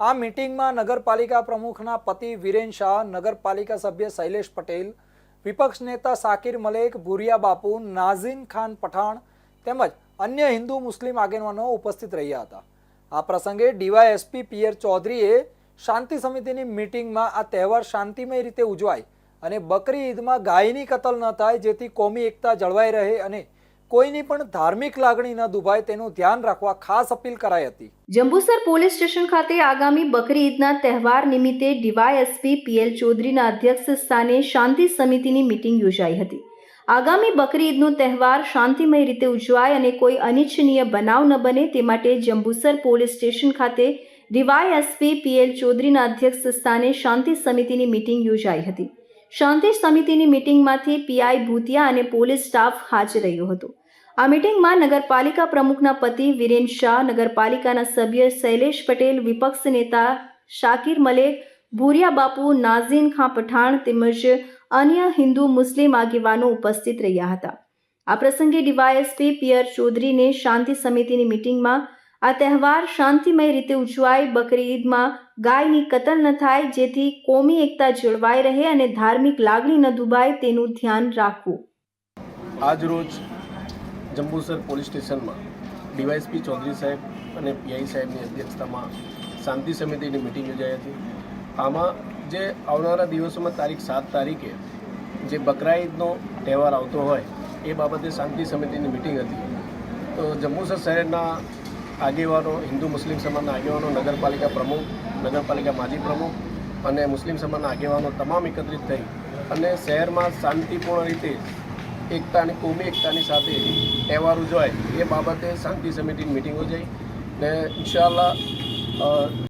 આ મિટિંગમાં નગરપાલિકા પ્રમુખના પતિ વિરેન શાહ, નગરપાલિકા સભ્ય શૈલેષ પટેલ, વિપક્ષ નેતા સાકિર મલેક, ભુરિયા બાપુ, નાઝીન ખાન પઠાણ તેમજ અન્ય હિન્દુ મુસ્લિમ આગેવાનો ઉપસ્થિત રહ્યા હતા. આ પ્રસંગે ડીવાયએસપી પિયર ચૌધરીએ શાંતિ સમિતિની મિટિંગમાં આ તહેવાર શાંતિમય રીતે ઉજવાય અને બકરી ઈદમાં ગાયની કતલ ન થાય જેથી કોમી એકતા જળવાઈ રહે અને કોઈની પણ ધાર્મિક લાગણી ન દુભાય તેનું ધ્યાન રાખવા ખાસ અપીલ કરાઈ હતી. જંબુસર પોલીસ સ્ટેશન ખાતે આગામી બકરી ઈદના તહેવાર નિમિત્તે ડીવાયએસપી પીએલ ચૌધરીના અધ્યક્ષ સ્થાને શાંતિ સમિતિની મિટિંગ યોજાઈ હતી. આગામી બકરી ઈદનો તહેવાર શાંતિમય રીતે ઉજવાય અને કોઈ અનિચ્છનીય બનાવ ન બને તે માટે જંબુસર પોલીસ સ્ટેશન ખાતે ડીવાયએસપી પીએલ ચૌધરીના અધ્યક્ષ સ્થાને શાંતિ સમિતિની મિટિંગ યોજાઈ હતી. શાંતિ સમિતિની મિટિંગમાંથી પીઆઈ ભૂતિયા અને પોલીસ સ્ટાફ હાજર રહ્યો હતો. આ મિટિંગમાં નગરપાલિકા પ્રમુખના પતિ વિરેન શાહ, નગરપાલિકાના સભ્ય શૈલેષ પટેલ, વિપક્ષ નેતા શાકિર મલેક, ભૂરિયા બાપુ, નાઝીન ખાં પઠાણ તેમજ અન્ય હિન્દુ મુસ્લિમ આગેવાનો ઉપસ્થિત રહ્યા હતા. આ પ્રસંગે ડીવાયએસપી પિયર ચૌધરીને શાંતિ સમિતિની મિટિંગમાં આ તહેવાર શાંતિમય રીતે ઉજવાય, બકરી ઈદમાં ગાયની કતલ ન થાય, જેથી કોમી એકતા જળવાઈ રહે અને ધાર્મિક લાગણી ન દુભાય તેનું ધ્યાન રાખવું. આજ રોજ જંબુસર પોલીસ સ્ટેશનમાં ડીવાયએસપી ચૌધરી સાહેબ અને પીઆઈ સાહેબની અધ્યક્ષતામાં શાંતિ સમિતિની મિટિંગ યોજાઈ હતી. આમાં જે આવનારા દિવસોમાં તારીખ સાત તારીખે જે બકરા ઈદનો તહેવાર આવતો હોય, એ બાબતે શાંતિ સમિતિની મિટિંગ હતી. તો જંબુસર શહેરના આગેવાનો, હિન્દુ મુસ્લિમ સમાજના આગેવાનો, નગરપાલિકા પ્રમુખ, નગરપાલિકા માજી પ્રમુખ અને મુસ્લિમ સમાજના આગેવાનો તમામ એકત્રિત થઈ અને શહેરમાં શાંતિપૂર્ણ રીતે એકતા અને કોમી એકતાની સાથે તહેવાર ઉજવાય એ બાબતે શાંતિ સમિતિની મિટિંગો જઈ ને ઇન્શાલ્લાહ